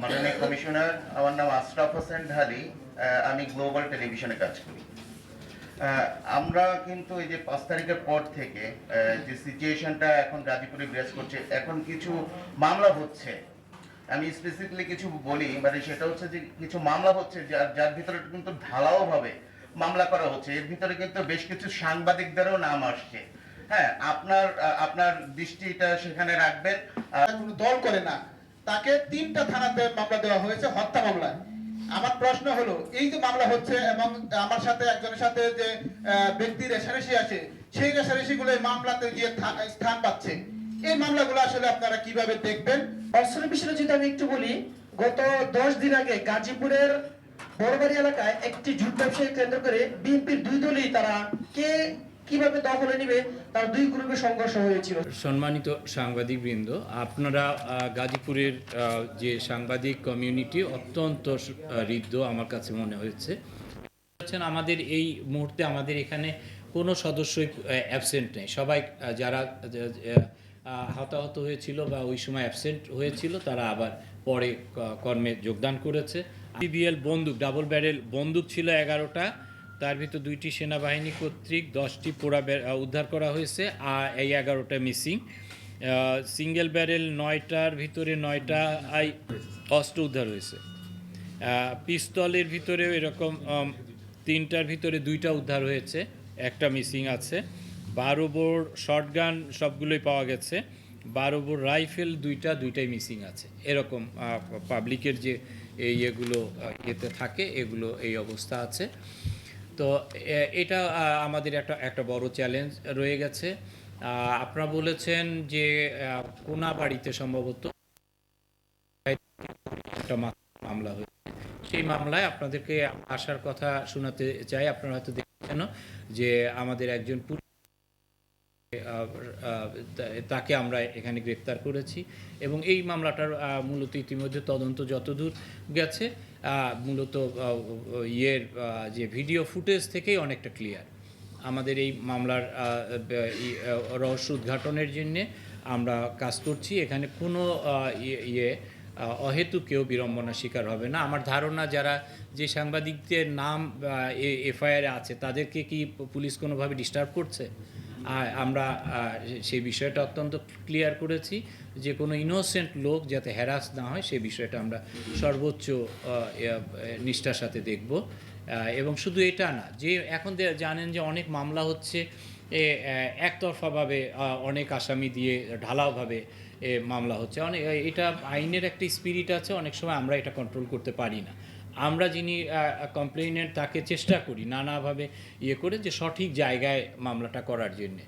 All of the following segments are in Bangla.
মাননীয় কমিশনার, আমার নাম আশরাফ হোসেন ঢালি আমি গ্লোবাল টেলিভিশনে কাজ করি। আমরা কিন্তু এই যে পাঁচ তারিখের পর থেকে যে সিচুয়েশনটা এখন গাজীপুরে বিরাজ করছে, এখন কিছু মামলা হচ্ছে। আমি স্পেসিফিকলি কিছু বলি মানে সেটা হচ্ছে যে কিছু মামলা হচ্ছে, যার যার ভিতরে কিন্তু ঢালাও ভাবে মামলা করা হচ্ছে। এর ভিতরে কিন্তু বেশ কিছু সাংবাদিকদেরও নাম আসছে। হ্যাঁ আপনার আপনার দৃষ্টিটা সেখানে রাখবেন। কোনো দল করে না। তাকে তিনটা থানাতে মামলা দেওয়া হয়েছে হত্যা মামলায়। আমার প্রশ্ন হলো এই যে মামলা হচ্ছে এবং আমার সাথে একজনের সাথে যে আহ, ব্যক্তি রেশারেশি আছে সেই রেশারেশি গুলো এই মামলাতে গিয়ে স্থান পাচ্ছে। এই মামলাগুলো আসলে আপনারা কীভাবে দেখবেন? অর্থনীতি বিষয়ে যদি আমি একটু বলি গত দশ দিন আগে গাজীপুরের বড়বাড়ি এলাকায় একটি জুট ব্যবসায়ী কেন্দ্র করে বিএনপির দুই দলই তারা কে কীভাবে দখলে নিবে? তার দুই গ্রুপে সংঘর্ষ হয়েছিল। সম্মানিত সাংবাদিকবৃন্দ, আপনারা গাজীপুরের যে সাংবাদিক কমিউনিটি অত্যন্ত হৃদ্য আমার কাছে মনে হয়েছে। আমাদের এই মুহূর্তে আমাদের এখানে কোনো সদস্যই অ্যাবসেন্ট নেই। সবাই যারা হতাহত হয়েছিল বা ওই সময় অ্যাবসেন্ট হয়েছিল, তারা আবার পরে কর্মে যোগদান করেছে। বিবিএল বন্দুক ডাবল ব্যারেল বন্দুক ছিল এগারোটা। তার ভিতর দুইটি সেনাবাহিনী কর্তৃক দশটি পোড়া উদ্ধার করা হয়েছে আর এই এগারোটা মিসিং। সিঙ্গেল ব্যারেল নয়টার ভিতরে নয়টা আই অস্ত্র উদ্ধার হয়েছে। পিস্তলের ভিতরেও এরকম তিনটার ভিতরে দুইটা উদ্ধার হয়েছে একটা মিসিং আছে। বারো বোর শর্টগান সবগুলোই পাওয়া গেছে। বারো বোর রাইফেল দুইটা দুইটাই মিসিং আছে। এরকম পাবলিকের যে এই আহ, ইয়েতে থাকে এগুলো এই অবস্থা আছে। তো এটা আমাদের একটা একটা বড় চ্যালেঞ্জ রয়ে গেছে। আপনারা বলেছেন যে কোনা বাড়িতে সম্ভবত একটা মামলা হয়েছে। সেই মামলায় আপনাদেরকে আসার কথা শোনাতে চাই। আপনারা হয়তো দেখছেন যে, আমাদের একজন পুলিশ তাকে আমরা এখানে গ্রেপ্তার করেছি এবং এই মামলাটার মূলত ইতিমধ্যে তদন্ত যতদূর গেছে মূলত ইয়ের যে ভিডিও ফুটেজ থেকেই অনেকটা ক্লিয়ার। আমাদের এই মামলার রহস্য উদ্ঘাটনের জন্যে আমরা কাজ করছি। এখানে কোনো ইয়ে- ইয়ে অহেতু কেউ বিড়ম্বনার শিকার হবে না। আমার ধারণা যারা যে সাংবাদিকদের নাম এফআইআরে আছে, তাদেরকে কি পুলিশ কোনোভাবে ডিস্টার্ব করছে? আমরা সেই বিষয়টা অত্যন্ত ক্লিয়ার করেছি যে কোনো ইনোসেন্ট লোক যাতে হ্যারাস না হয় সেই বিষয়টা আমরা সর্বোচ্চ নিষ্ঠার সাথে দেখব। এবং শুধু এটা না যে এখন জানেন যে অনেক মামলা হচ্ছে এ, একতরফাভাবে অনেক আসামি দিয়ে ঢালাওভাবে এ, মামলা হচ্ছে। অনেক এটা আইনের একটা স্পিরিট আছে অনেক সময় আমরা এটা কন্ট্রোল করতে পারি না। আমরা যিনি কমপ্লেনেন্ট তাকে চেষ্টা করি নানাভাবে ইয়ে করে যে সঠিক জায়গায় মামলাটা করার জন্যে।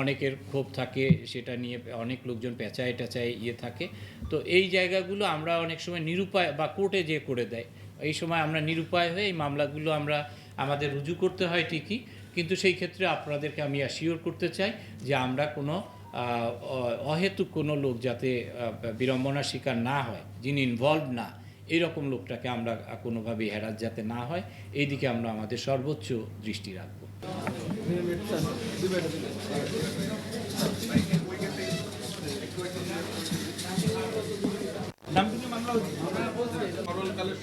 অনেকের ক্ষোভ থাকে, সেটা নিয়ে অনেক লোকজন পেঁচায় টেচায় ইয়ে থাকে। তো এই জায়গাগুলো আমরা অনেক সময় নিরুপায় বা কোর্টে যে করে দেয়। এই সময় আমরা নিরুপায় হয়ে এই মামলাগুলো আমরা, আমাদের রুজু করতে হয় ঠিকই। কিন্তু সেই ক্ষেত্রে আপনাদেরকে আমি অ্যাসিওর করতে চাই যে আমরা কোনো অহেতুক কোনো লোক যাতে বিড়ম্বনার শিকার না হয়, যিনি ইনভলভ না এইরকম লোকটাকে আমরা কোনোভাবেই হেরাত যাতে না হয় এই দিকে আমরা আমাদের সর্বোচ্চ দৃষ্টি রাখব।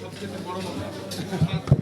সবচেয়ে বড়